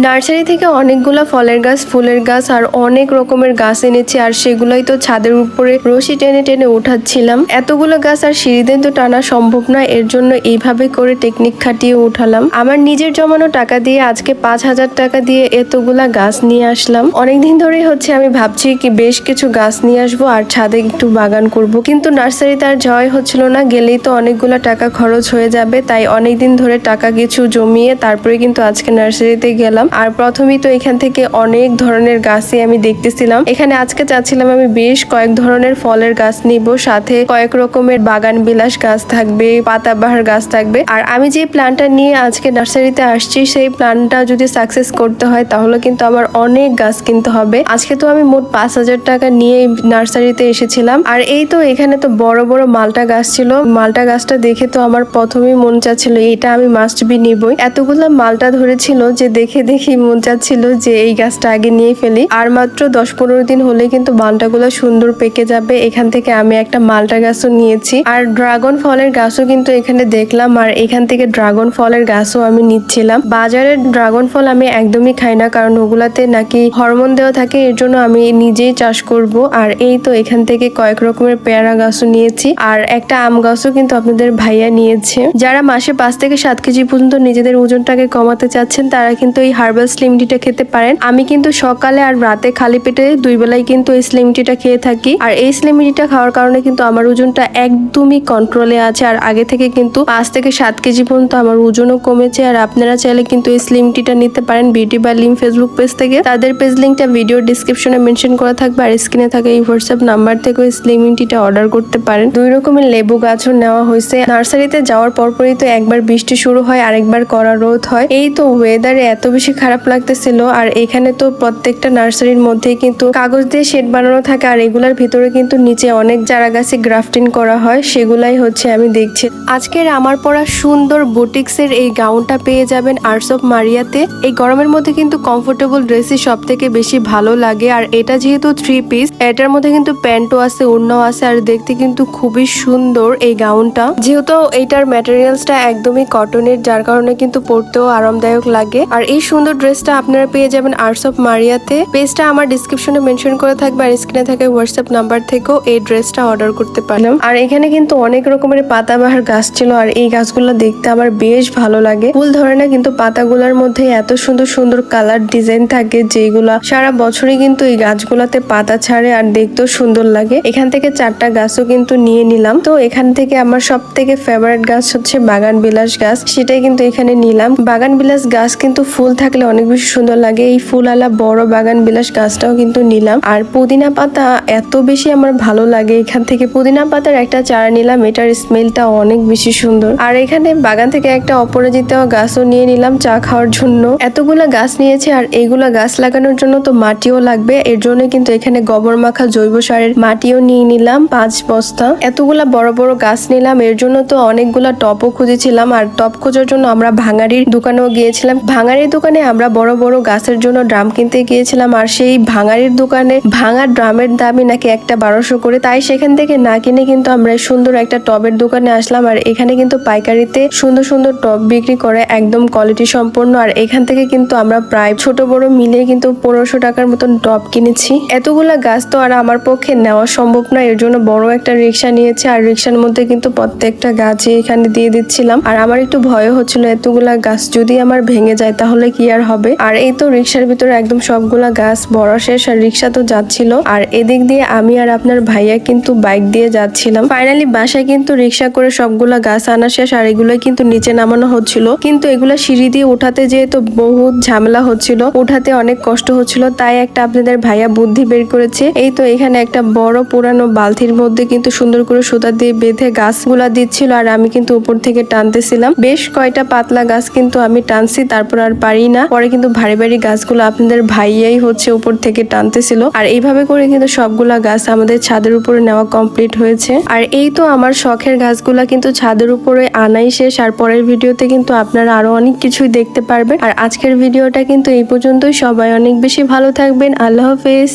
Nursery থেকে অনেকগুলো ফলের গাছ, ফুলের গাছ আর অনেক রকমের গাছ এনেছি আর সেগুলোই তো ছাদের উপরে রশি টেনে টেনে উঠাচ্ছিলাম। এতগুলো গাছ আর সিঁড়িতে তো টানা সম্ভব না এর জন্য এইভাবে করে টেকনিক খাটিয়ে উঠালাম। আমার নিজের জমানো টাকা দিয়ে আজকে পাঁচ হাজার টাকা দিয়ে এতগুলা গাছ নিয়ে আসলাম। অনেকদিন ধরেই হচ্ছে আমি ভাবছি কি বেশ কিছু গাছ নিয়ে আসব আর ছাদে একটু বাগান করব। কিন্তু নার্সারিতে আর জয় হচ্ছিল না, গেলেই তো অনেকগুলো টাকা খরচ হয়ে যাবে, তাই অনেকদিন ধরে টাকা কিছু জমিয়ে তারপরে কিন্তু আজকে নার্সারিতে গেলাম। আর প্রথমেই তো এখান থেকে অনেক ধরনের গাছই আমি দেখতেছিলাম। এখানে আজকে চাচ্ছিলাম আমি বেশ কয়েক ধরনের ফলের গাছ নিব, সাথে কয়েক রকমের বাগান বিলাস গাছ থাকবে, পাতাবাহার গাছ থাকবে। আর আমি যে প্ল্যানটা নিয়ে আজকে নার্সারিতে আসছি, সেই প্ল্যানটা যদি সাকসেস করতে হয়, তাহলে কিন্তু আমার অনেক গাছ কিনতে হবে। আজকে তো আমি মোট পাঁচ হাজার টাকা নিয়ে নার্সারিতে এসেছিলাম। আর এই তো এখানে তো বড় বড় মালটা গাছ ছিল। মালটা গাছটা দেখে তো আমার প্রথমেই মন চাচ্ছিল, এটা আমি মাস্ট বি নিবই। এতগুলো মালটা ধরেছিল যে দেখে দেখেই মন চাচ্ছিল যে এই গাছটা আগে নিয়ে ফেলি। আর মাত্র দশ পনেরো দিন হলে কিন্তু মালটাগুলো সুন্দর পেকে যাবে। এখান থেকে আমি একটা মালটা গাছও নিয়েছি। আর ড্রাগন ফলের গাছও কিন্তু এখানে দেখলাম। আর এখান থেকে ড্রাগন ফলের গাছও আমি নিচ্ছিলাম। বাজারের ড্রাগন ফল আমি একদমই খাই না, কারণ ওগুলাতে নাকি হরমোন দেওয়া থাকে, এর জন্য আমি নিজেই চাষ করব। আর এই তো এখান থেকে কয়েক রকমের পেয়ারা গাছও নিয়েছি। আর একটা আম গাছও কিন্তু আপনাদের ভাইয়া নিয়েছে। যারা মাসে পাঁচ থেকে সাত কেজি পর্যন্ত নিজেদের ওজনটাকে কমাতে চাচ্ছেন, তারা কিন্তু এই হার্বাল স্লিম টিটা খেতে পারেন। আমি কিন্তু সকালে আর রাতে খালি পেটে দুই বেলায় কিন্তু এই স্লিম টিটা খেয়ে থাকি। আর এই স্লিম টিটা খাওয়ার কারণে কিন্তু আমার ওজনটা একদমই কন্ট্রোলে আছে। আর আগে থেকে কিন্তু পাঁচ থেকে সাত কেজি পর্যন্ত আমার ওজনও কমেছে। আর আপনারা চাইলে কিন্তু এই স্লিম টিটা নিতে পারেন বিউটি বা লিম ফেসবুক পেজ থেকে। তাদের পেজ লিঙ্কটা ভিডিও ডিসক্রিপশনে মেনশন করা থাকবে। আর স্ক্রিনে থাকা এই হোয়াটসঅ্যাপ নাম্বার থেকে ওই স্লিম টিটা অর্ডার করতে পারেন। দুই রকমের লেবু গাছও নেওয়া হয়েছে। নার্সারিতে যাওয়ার পরপরই তো একবার বৃষ্টি শুরু হয়, আরেকবার করা রোদ হয়। এই তো ওয়েদারে এত বেশি খারাপ লাগতেছিল। আর এখানে তো প্রত্যেকটা নার্সারির মধ্যে কিন্তু কাগজ দিয়ে শেড বানানো থাকে, আর এগুলার ভিতরে কিন্তু নিচে অনেক চারা গাছে গ্রাফটিং করা হয়, সেগুলাই হচ্ছে আমি দেখছি। আজকের আমার পরা সুন্দর বুটিক্সের এই গাউনটা পেয়ে যাবেন আর্টস অফ মারিয়াতে। এই গরমের মধ্যে কিন্তু কমফোর্টেবল ড্রেসই সব থেকে বেশি ভালো লাগে, আর এটা যেহেতু থ্রি পিস এটার মধ্যে কিন্তু প্যান্টও আছে ওড়নাও আছে, আর দেখতে কিন্তু খুবই সুন্দর এই গাউনটা। যেহেতু এইটার ম্যাটেরিয়ালসটা একদমই কটনের যার কারণে কিন্তু পরতেও আরামদায়ক লাগে। আর এই সুন্দর ড্রেসটা আপনারা পেয়ে যাবেন আর্টস অফ মারিয়াতে পেজটা আমার ডিসক্রিপশনে মেনশন করে থাকবে আর স্ক্রিনে থাকে হোয়াটসঅ্যাপ নাম্বার থেকেও এই ড্রেসটা অর্ডার করতে পারলাম। আর এখানে কিন্তু অনেক রকমের পাতাবাহার গাছ ছিল আর এই গাছগুলো দেখতে আমার বেশ ভালো লাগে। ফুল ধরে না কিন্তু পাতাগুলোর মধ্যে এত সুন্দর সুন্দর কালার ডিজাইন থাকে যেগুলা সারা বছরই কিন্তু এই গাছগুলাতে পাতা ছাড়ে আর দেখতেও সুন্দর লাগে। এখান থেকে চারটা গাছও কিন্তু নিয়ে নিলাম। তো এখান থেকে আমার সব থেকে ফেভারিট গাছ হচ্ছে বাগান বিলাস গাছ। সেটাই কিন্তু এখানে নিলাম। বাগান বিলাস গাছ কিন্তু ফুল থাকলে অনেক বেশি সুন্দর লাগে। এই ফুল ফুলালা বড় বাগান বিলাস গাছটাও কিন্তু নিলাম। আর পুদিনা পাতা এত বেশি আমার ভালো লাগে। এখান থেকে পুদিনা পাতার একটা চারা নিলাম, এটার স্মেলটা অনেক বেশি সুন্দর। আর এখানে বাগান থেকে একটা অপরাজিত গাছও নিয়ে নিলাম চা খাওয়ার জন্য। এতগুলা গাছ নিয়েছে আর এইগুলা গাছ লাগানোর জন্য তো মাটিও লাগবে। এর জন্য কিন্তু এখানে গোবর মাখা জৈব সারের মাটিও নিয়ে নিলাম পাঁচ বস্তা। এতগুলা বড় বড় গাছ নিলাম। এর জন্য তো অনেকগুলা টপও খুঁজেছিলাম। আর টপ খোঁজার জন্য আমরা ভাঙাড়ির দোকানেও গিয়েছিলাম। ভাঙাড়ির দোকানে আমরা বড় বড় গাছের জন্য ড্রাম কিনতে গিয়েছিলাম আর সেই ভাঙাড়ির দোকানে ভাঙা ড্রামের দামই নাকি একটা বারোশো করে। তাই সেখান থেকে না কিনে কিন্তু আমরা সুন্দর একটা টবের দোকানে আসলাম আর এখানে কিন্তু পাইকারিতে সুন্দর সুন্দর টব বিক্রি করে একদম কোয়ালিটি সম্পন্ন। আর এখান থেকে কিন্তু আমরা প্রায় ছোট বড় মিলে কিন্তু পনেরোশো টাকার মতন টব কিনেছি। এতগুলা গাছ তো আর আমার পক্ষে নেওয়া সম্ভব না, এর জন্য বড় একটা রিক্সা নিয়েছে আর রিক্সার মধ্যে কিন্তু প্রত্যেকটা গাছই এখানে দিয়ে দিচ্ছিলাম। আর আমার একটু ভয় হচ্ছিল, এতগুলা গাছ যদি আমার ভেঙে যায় তাহলে কি আর হবে। আর এই তো রিক্সার ভিতরে একদম সবগুলা গাছ বড় শেষ, আর রিক্সা তো যাচ্ছিল। আর এদিক দিয়ে আমি আর আপনার ভাইয়া কিন্তু বাইক দিয়ে যাচ্ছিলাম। ফাইনালি বাসায় কিন্তু রিক্সা করে সবগুলা গাছ আনা শেষ, আর এগুলো কিন্তু নিচে নামানো হচ্ছিল। কিন্তু এগুলা সিঁড়ি দিয়ে উঠাতে যেহেতু বহুত ঝামেলা হচ্ছিল, উঠাতে অনেক কষ্ট হচ্ছিল, তাই একটা আপনাদের ভাইয়া বুদ্ধি বের করেছে। এই তো এখানে একটা বড় পুরানো বালতির মধ্যে কিন্তু সুন্দর করে সুতা দিয়ে বেঁধে গাছগুলা দিচ্ছিল, আর আমি কিন্তু উপর থেকে টানতেছিলাম। বেশ কয়টা পাতলা গাছ কিন্তু আমি টানছি, তারপর আর পারি না, পরে কিন্তু ভারী ভারী গাছগুলো আপনাদের ভাইয়াই হচ্ছে উপর থেকে টানতেছিল। আর এইভাবে করে কিন্তু সবগুলা গাছ আমাদের ছাদের উপরে নেওয়া কমপ্লিট হয়েছে। আর এই তো আমার শখের গাছগুলা কিন্তু ছাদের উপরে আনাই শেষ, আর পরের ভিডিওতে কিন্তু আপনারা আরও অনেক কিছুই দেখতে পারবেন। আর আজকের ভিডিওটা কিন্তু এই পর্যন্তই। সবাই অনেক বেশি ভালো থাকবেন। আল্লাহ হাফেজ।